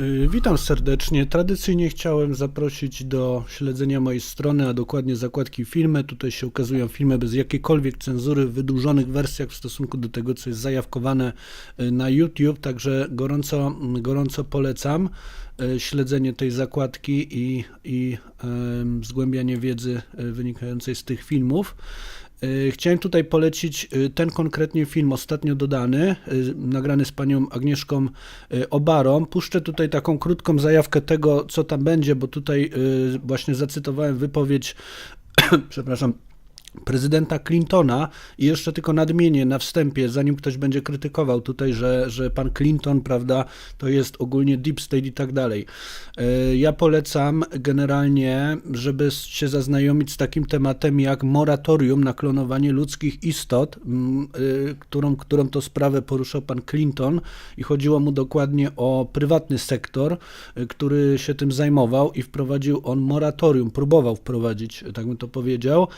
Y, Witam serdecznie. Tradycyjnie chciałem zaprosić do śledzenia mojej strony, a dokładnie zakładki filmy. Tutaj się ukazują filmy bez jakiejkolwiek cenzury w wydłużonych wersjach w stosunku do tego, co jest zajawkowane y, na YouTube. Także gorąco, gorąco polecam y, śledzenie tej zakładki i, i zgłębianie wiedzy wynikającej z tych filmów. Y, Chciałem tutaj polecić y, ten konkretnie film ostatnio dodany, y, nagrany z panią Agnieszką Obarą. Puszczę tutaj taką krótką zajawkę tego, co tam będzie, bo tutaj właśnie zacytowałem wypowiedź, przepraszam, prezydenta Clintona i jeszcze tylko nadmienię na wstępie, zanim ktoś będzie krytykował tutaj, że, że pan Clinton, prawda, to jest ogólnie deep state i tak dalej. E, Ja polecam generalnie, żeby się zaznajomić z takim tematem jak moratorium na klonowanie ludzkich istot, y, którą, którą to sprawę poruszał pan Clinton i chodziło mu dokładnie o prywatny sektor, y, który się tym zajmował i wprowadził on moratorium, próbował wprowadzić, tak bym to powiedział.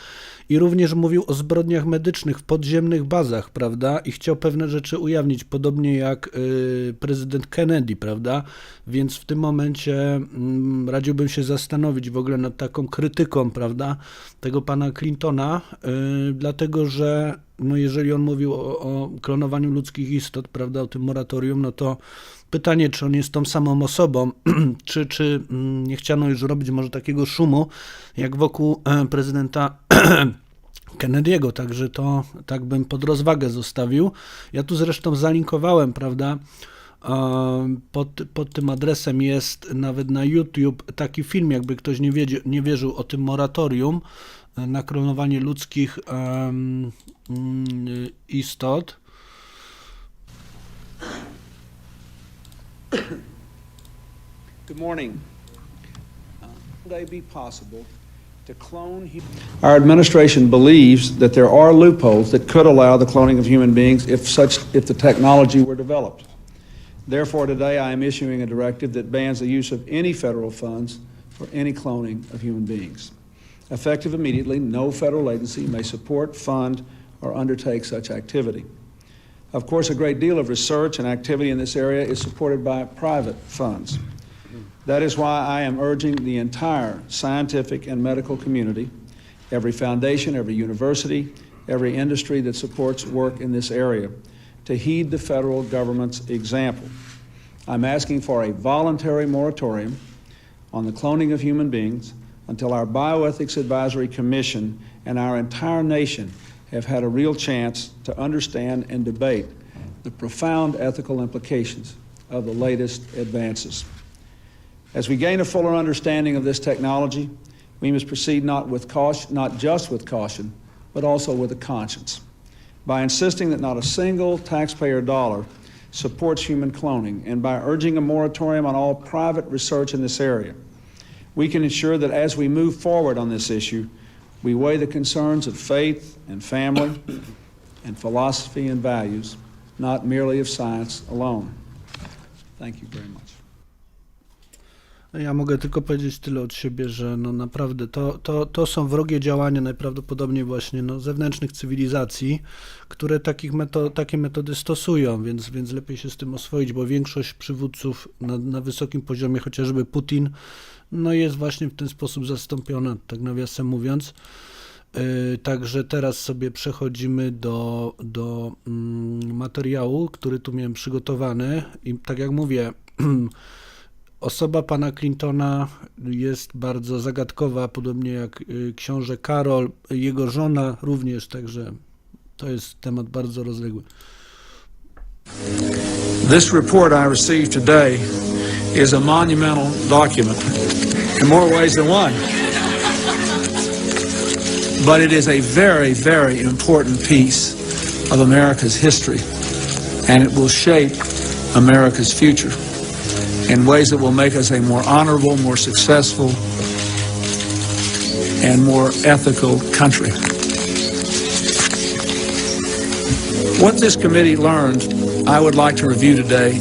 I również mówił o zbrodniach medycznych w podziemnych bazach, prawda? I chciał pewne rzeczy ujawnić, podobnie jak y, prezydent Kennedy, prawda? Więc w tym momencie mm, radziłbym się zastanowić w ogóle nad taką krytyką, prawda? Tego pana Clintona, y, dlatego że no jeżeli on mówił o, o klonowaniu ludzkich istot, prawda, o tym moratorium, no to pytanie, czy on jest tą samą osobą, czy, czy mm, nie chciano już robić może takiego szumu, jak wokół e, prezydenta Kennedy'ego, także to tak bym pod rozwagę zostawił. Ja tu zresztą zalinkowałem, prawda, pod, pod tym adresem jest nawet na YouTube taki film, jakby ktoś nie, wiedzie, nie wierzył o tym moratorium e, na klonowanie ludzkich mm, istot. Good morning. Uh, Would it be possible to clone? Our administration believes that there are loopholes that could allow the cloning of human beings if such, if the technology were developed. Therefore, today I am issuing a directive that bans the use of any federal funds for any cloning of human beings. Effective immediately, no federal agency may support, fund, or undertake such activity. Of course, a great deal of research and activity in this area is supported by private funds. That is why I am urging the entire scientific and medical community, every foundation, every university, every industry that supports work in this area, to heed the federal government's example. I'm asking for a voluntary moratorium on the cloning of human beings until our Bioethics Advisory Commission and our entire nation have had a real chance to understand and debate the profound ethical implications of the latest advances. As we gain a fuller understanding of this technology, we must proceed not with caution, not just with caution, but also with a conscience. By insisting that not a single taxpayer dollar supports human cloning, and by urging a moratorium on all private research in this area, we can ensure that as we move forward on this issue, we weigh the concerns of faith and family and philosophy and values, not merely of science alone. Thank you very much. Ja mogę tylko powiedzieć tyle od siebie, że no naprawdę to, to, to są wrogie działania najprawdopodobniej właśnie no, zewnętrznych cywilizacji, które takich meto, takie metody stosują, więc, więc lepiej się z tym oswoić, bo większość przywódców na, na wysokim poziomie, chociażby Putin, no jest właśnie w ten sposób zastąpiona, tak nawiasem mówiąc. Yy, Także teraz sobie przechodzimy do, do mm, materiału, który tu miałem przygotowany i tak jak mówię, Osoba pana Clintona jest bardzo zagadkowa, podobnie jak y, książę Karol, jego żona również, także to jest temat bardzo rozległy. This report I received today is a monumental document in more ways than one. But it is a very, very important piece of America's history, and it will shape America's future in ways that will make us a more honorable, more successful, and more ethical country. What this committee learned, I would like to review today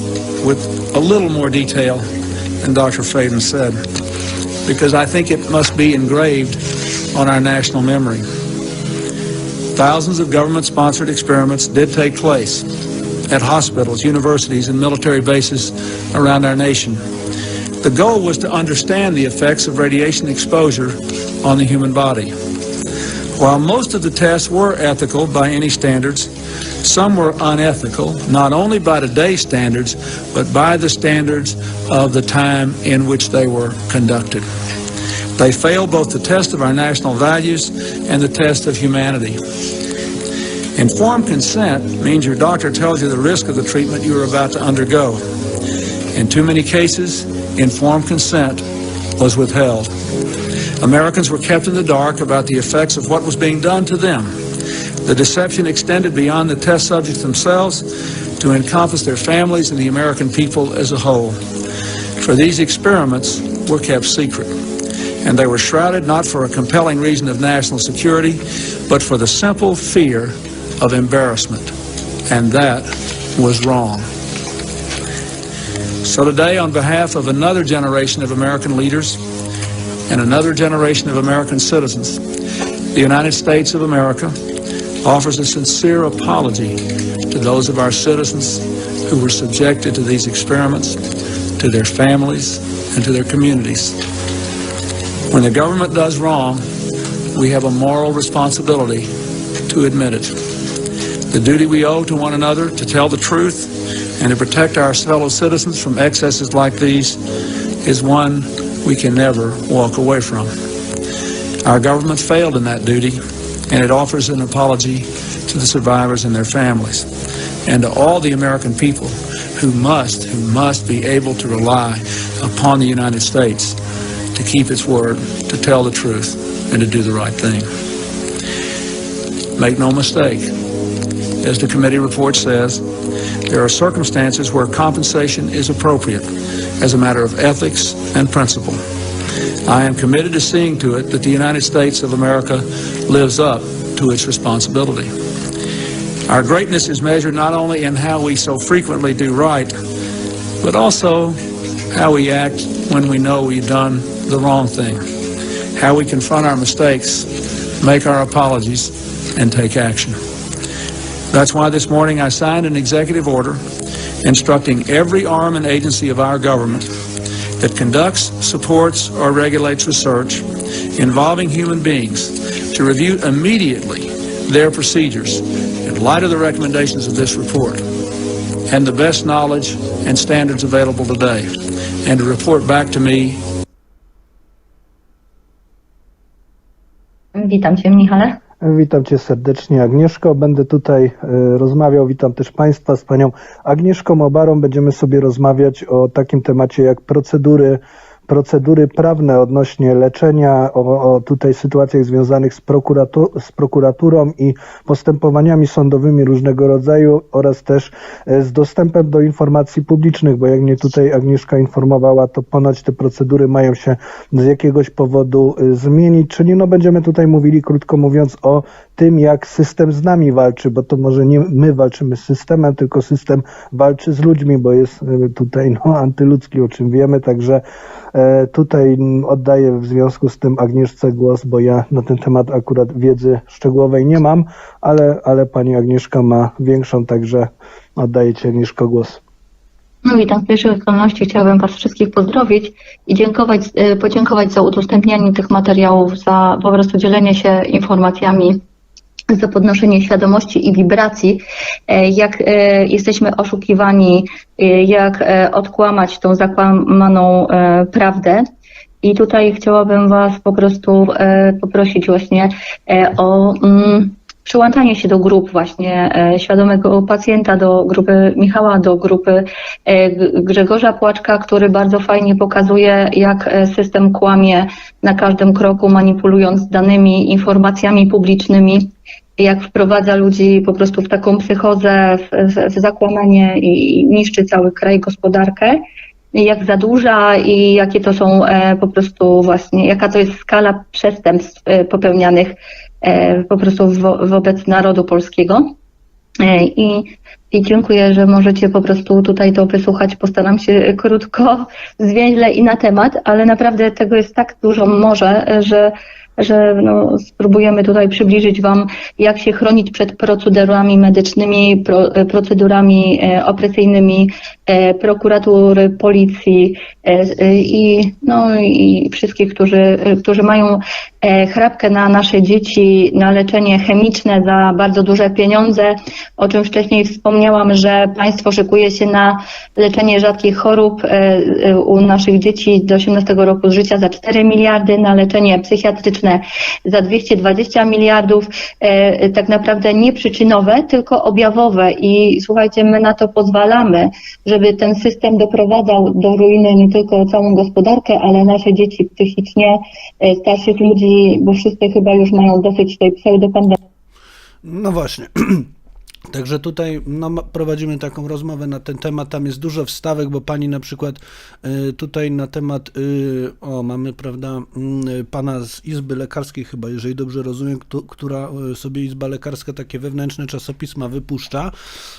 with a little more detail than Dr. Faden said, because I think it must be engraved on our national memory. Thousands of government-sponsored experiments did take place at hospitals, universities, and military bases around our nation The goal was to understand the effects of radiation exposure on the human body. While most of the tests were ethical by any standards, some were unethical, not only by today's standards, but by the standards of the time in which they were conducted. They failed both the test of our national values and the test of humanity. Informed consent means your doctor tells you the risk of the treatment you are about to undergo. In too many cases, informed consent was withheld. Americans were kept in the dark about the effects of what was being done to them. The deception extended beyond the test subjects themselves to encompass their families and the American people as a whole. For these experiments were kept secret, and they were shrouded not for a compelling reason of national security, but for the simple fear of embarrassment. And that was wrong. So today, on behalf of another generation of American leaders and another generation of American citizens, the United States of America offers a sincere apology to those of our citizens who were subjected to these experiments, to their families, and to their communities. When the government does wrong, we have a moral responsibility to admit it. The duty we owe to one another to tell the truth and to protect our fellow citizens from excesses like these is one we can never walk away from. Our government failed in that duty, and it offers an apology to the survivors and their families, and to all the American people who must, who must be able to rely upon the United States to keep its word, to tell the truth, and to do the right thing. Make no mistake, as the committee report says, there are circumstances where compensation is appropriate as a matter of ethics and principle. I am committed to seeing to it that the United States of America lives up to its responsibility. Our greatness is measured not only in how we so frequently do right, but also how we act when we know we've done the wrong thing, how we confront our mistakes, make our apologies, and take action. That's why this morning I signed an executive order instructing every arm and agency of our government that conducts, supports, or regulates research involving human beings to review immediately their procedures in light of the recommendations of this report and the best knowledge and standards available today, and to report back to me Witam Cię, Michale. Witam Cię serdecznie, Agnieszko. Będę tutaj e, rozmawiał. Witam też Państwa z Panią Agnieszką Obarą. Będziemy sobie rozmawiać o takim temacie jak procedury, procedury prawne odnośnie leczenia, o, o tutaj sytuacjach związanych z, prokuratu, z prokuraturą i postępowaniami sądowymi różnego rodzaju oraz też e, z dostępem do informacji publicznych, bo jak mnie tutaj Agnieszka informowała, to ponoć te procedury mają się z jakiegoś powodu e, zmienić, czyli no będziemy tutaj mówili, krótko mówiąc, o tym, jak system z nami walczy, bo to może nie my walczymy z systemem, tylko system walczy z ludźmi, bo jest e, tutaj no, antyludzki, o czym wiemy, także tutaj mm, oddaję w związku z tym Agnieszce głos, bo ja na ten temat akurat wiedzy szczegółowej nie mam, ale, ale pani Agnieszka ma większą, także oddaję ci Agnieszko głos. No witam. W pierwszej kolejności chciałabym Was wszystkich pozdrowić i dziękować, e, podziękować za udostępnianie tych materiałów, za po prostu dzielenie się informacjami, za podnoszenie świadomości i wibracji, e, jak e, jesteśmy oszukiwani, e, jak odkłamać tą zakłamaną prawdę. I tutaj chciałabym Was po prostu poprosić właśnie o mm, przyłączanie się do grup właśnie e, świadomego pacjenta, do grupy Michała, do grupy e, Grzegorza Płaczka, który bardzo fajnie pokazuje, jak e, system kłamie na każdym kroku, manipulując danymi, informacjami publicznymi, jak wprowadza ludzi po prostu w taką psychozę, w, w zakłamanie i niszczy cały kraj, gospodarkę jak zadłuża i jakie to są e, po prostu właśnie, jaka to jest skala przestępstw e, popełnianych e, po prostu wo, wobec narodu polskiego. I, I dziękuję, że możecie po prostu tutaj to wysłuchać. Postaram się krótko, zwięźle i na temat, ale naprawdę tego jest tak dużo może, że że no, spróbujemy tutaj przybliżyć Wam, jak się chronić przed procedurami medycznymi, pro, e, procedurami e, opresyjnymi e, prokuratury, policji i, no, i wszystkich, którzy, którzy mają chrapkę na nasze dzieci, na leczenie chemiczne za bardzo duże pieniądze, o czym wcześniej wspomniałam, że państwo szykuje się na leczenie rzadkich chorób e, e, u naszych dzieci do 18 roku życia za 4 miliardy, na leczenie psychiatryczne za 220 miliardów, e, tak naprawdę nie przyczynowe, tylko objawowe. I słuchajcie, my na to pozwalamy, żeby ten system doprowadzał do ruiny nie tylko całą gospodarkę, ale nasze dzieci psychicznie, e, starszych ludzi, bo wszyscy chyba już mają dosyć tej pseudopandemii. No właśnie. Także tutaj no, prowadzimy taką rozmowę na ten temat. Tam jest dużo wstawek, bo pani na przykład y, tutaj na temat, y, o mamy, prawda, y, pana z Izby Lekarskiej, chyba, jeżeli dobrze rozumiem, któ- która sobie Izba Lekarska takie wewnętrzne czasopisma wypuszcza,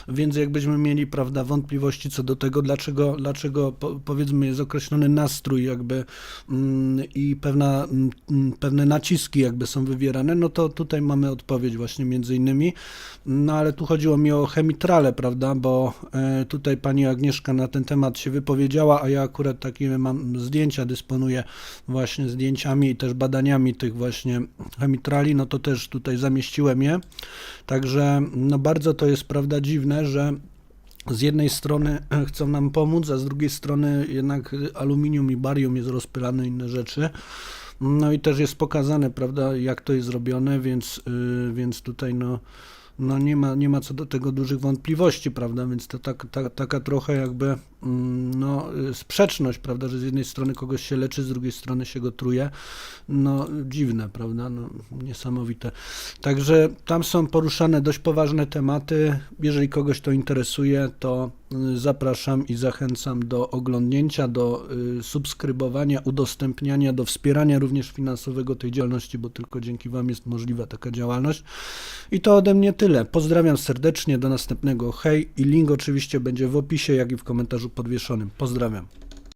więc jakbyśmy mieli, prawda, wątpliwości co do tego, dlaczego, dlaczego po, powiedzmy jest określony nastrój jakby mm, i pewna, mm, pewne naciski jakby są wywierane, no to tutaj mamy odpowiedź właśnie między innymi. No ale tu chodziło mi o chemitrale, prawda, bo e, tutaj pani Agnieszka na ten temat się wypowiedziała, a ja akurat takie mam zdjęcia, dysponuję właśnie zdjęciami i też badaniami tych właśnie chemitrali, no to też tutaj zamieściłem je. Także no bardzo to jest, prawda, dziwne, że z jednej strony chcą nam pomóc, a z drugiej strony jednak aluminium i barium jest rozpylane, inne rzeczy. No i też jest pokazane, prawda, jak to jest zrobione, więc, yy, więc tutaj no, no nie, ma, nie ma co do tego dużych wątpliwości, prawda, więc to tak, ta, taka trochę jakby no, y, sprzeczność, prawda, że z jednej strony kogoś się leczy, z drugiej strony się go truje, no dziwne, prawda, no, niesamowite. Także tam są poruszane dość poważne tematy, jeżeli kogoś to interesuje, to y, zapraszam i zachęcam do oglądnięcia, do y, subskrybowania, udostępniania, do wspierania również finansowego tej działalności, bo tylko dzięki Wam jest możliwa taka działalność. I to ode mnie tyle. Pozdrawiam serdecznie, do następnego. Hej i link oczywiście będzie w opisie, jak i w komentarzu podwieszonym. Pozdrawiam.